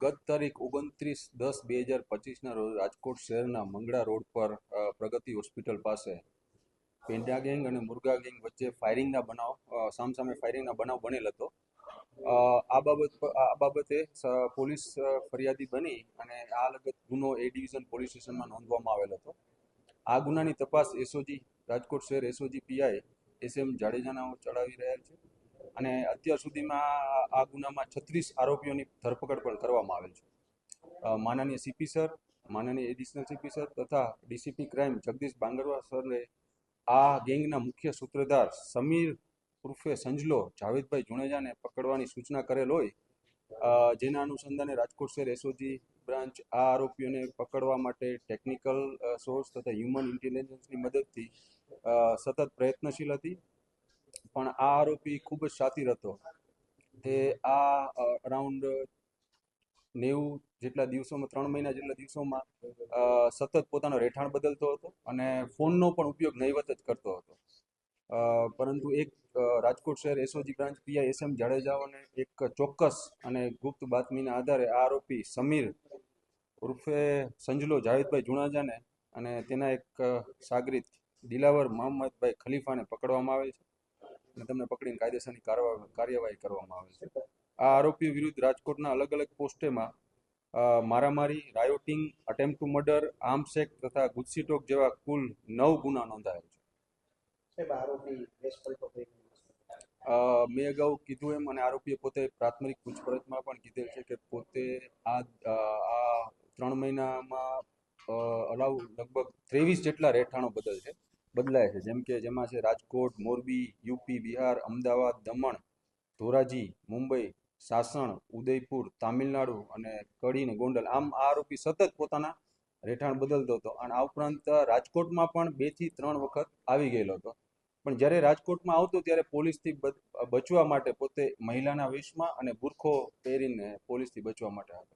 ગત તારીખ ઓગણત્રીસ દસ બે હજાર પચીસના રોજ રાજકોટ શહેરના મંગળા રોડ પર પ્રગતિ હોસ્પિટલ પાસે પેંડા ગેંગ અને મુર્ગા ગેંગ વચ્ચે ફાયરિંગના બનાવ સામસામે ફાયરિંગના બનાવ બનેલ હતો. આ બાબત આ બાબતે પોલીસ ફરિયાદી બની અને આ લગત ગુનો એ ડિવિઝન પોલીસ સ્ટેશનમાં નોંધવામાં આવેલ હતો. આ ગુનાની તપાસ એસઓજી રાજકોટ શહેર એસઓજી પીઆઈ એસ એમ જાડેજાના ચડાવી રહ્યા છે. અને અત્યાર સુધીમાં આ- ગુનામાં છત્રીસ આરોપીઓની ધરપકડ પણ કરવામાં આવેલ છે. માનનીય સીપી સર, માનનીય એડિશનલ સીપી સર તથા ડીસીપી ક્રાઇમ જગદીશ બાંગરવા સરને આ ગેંગના મુખ્ય સૂત્રધાર સમીર ઉર્ફે સંજલો જાવેદભાઈ જુણેજાને પકડવાની સૂચના કરેલ હોય જેના અનુસંધાને રાજકોટ શહેર એસઓજી બ્રાન્ચ આ આરોપીઓને પકડવા માટે ટેકનિકલ સોર્સ તથા હ્યુમન ઇન્ટેલિજન્સની મદદથી સતત પ્રયત્નશીલ હતી. પણ આ આરોપી ખૂબ જ શાતિર હતો. તે આ અરાઉન્ડ નેવું જેટલા દિવસોમાં, ત્રણ મહિના જેટલા દિવસોમાં સતત પોતાનો રહેઠાણ બદલતો હતો અને ફોનનો પણ ઉપયોગ નહીવત જ કરતો હતો. પરંતુ એક રાજકોટ શહેર SOG branch PI S M જાડેજાઓને એક ચોક્કસ અને ગુપ્ત બાતમીના આધારે આ આરોપી સમીર ઉર્ફે સંજલો જાવેદભાઈ જુણાજાને અને તેના એક સાગરિત દિલાવર મોહમ્મદભાઈ ખલીફાને પકડવામાં આવે છે અને તેમને પકડીને કાયદેસરની કાર્યવાહી કરવામાં આવે છે. આ આરોપીઓ વિરુદ્ધ રાજકોટના અલગ અલગ પોસ્ટેમાં મારામારી, rioting attempt to murder arms act તથા ગુજસીટોક જેવા કુલ નવ ગુના નોંધાયેલ છે. મેં અગાઉ કીધું એમ અને આરોપીએ પોતે પ્રાથમિક પૂછપરછમાં પણ કીધેલ છે કે પોતે આ આ ત્રણ મહિનામાં અ, અલાઉ લગભગ ત્રેવીસ જેટલા રહેઠાણો બદલ છે બદલાય છે. જેમ કે જેમાં છે રાજકોટ મોરબી યુપી બિહાર અમદાવાદ દમણ ધોરાજી મુંબઈ સાસણ ઉદયપુર તામિલનાડુ અને કડી ને ગોંડલ. આમ આ આરોપી સતત પોતાના રહેઠાણ બદલતો હતો અને આ ઉપરાંત રાજકોટમાં પણ બેથી ત્રણ વખત આવી ગયેલો હતો. પણ જ્યારે રાજકોટમાં આવતો ત્યારે પોલીસથી બચ- બચવા માટે પોતે મહિલાના વેશમાં અને બુરખો પહેરીને પોલીસથી બચવા માટે આવતો